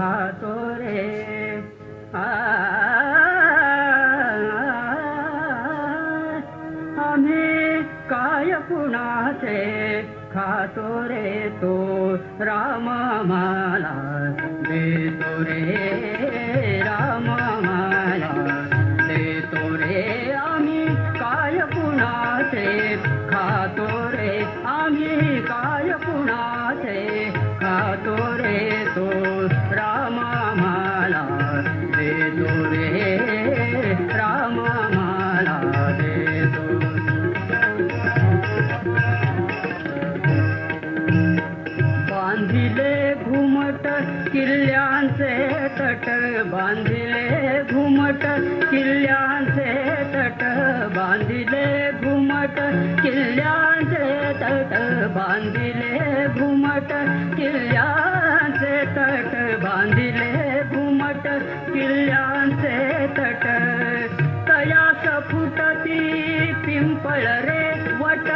হাতরে আমি কায় পুনাতে খাতরে তো রাম মালা দে তোরে बांधिले घुमट किल्ल्यांचे तट बांधिले घुमट किल्ल्यांचे तट बांधिले घुमट किल्ल्यांचे तट. तयास फुटती पिंपळ रे वट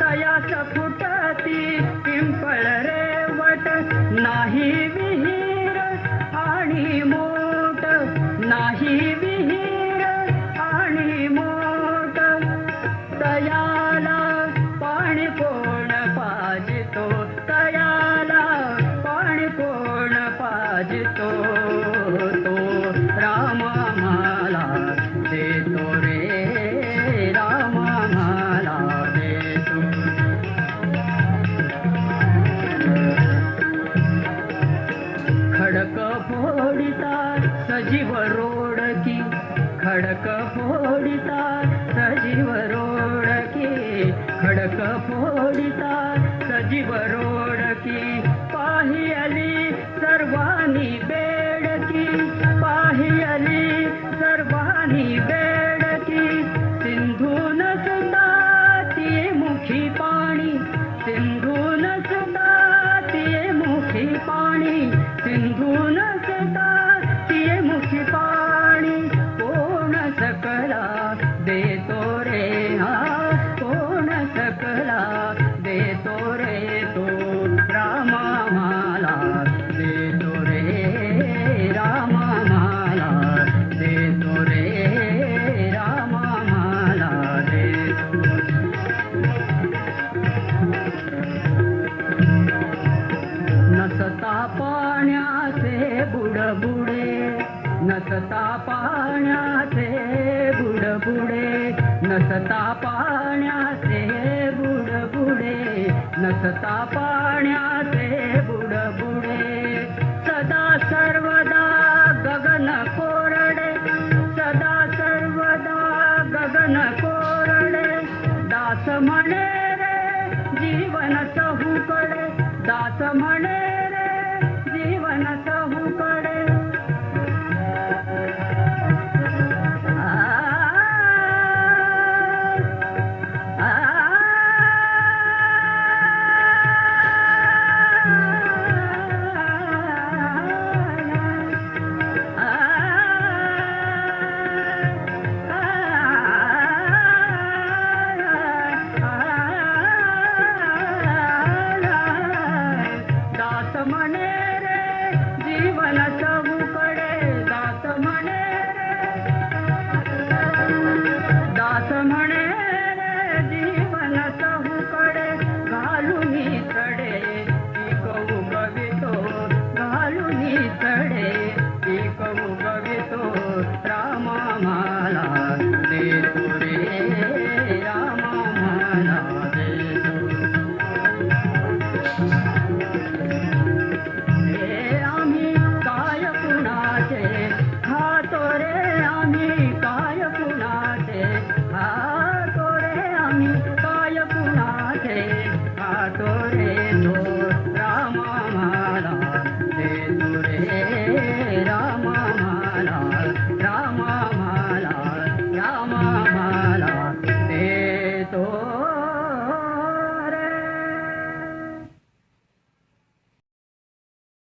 तयास फुटती पिंपळ रे वट. नाही विहीर आणि मोट नाही देतो तो राम मला देतो रे राम मला देतो. खडक फोडिता सजीव रोडकी खडक फोडिता सजीव रोडकी खडक फोडिता सजीव रोड सिंधू न सुंदीअ मुखी पाणी। सिंधू न सुंदीअ मुखी पाणी। सिंधू न सुंदीअ मुखी पाणी। कोन हा? कोन सकला नसता पाण्याचे बुडबुडे नसता पाण्याचे बुडबुडे नसता पाण्याचे बुडबुडे. सदा सर्वदा गगन कोरडे सदा सर्वदा गगन कोरडे. दास म्हणे रे जीवन From Somewhere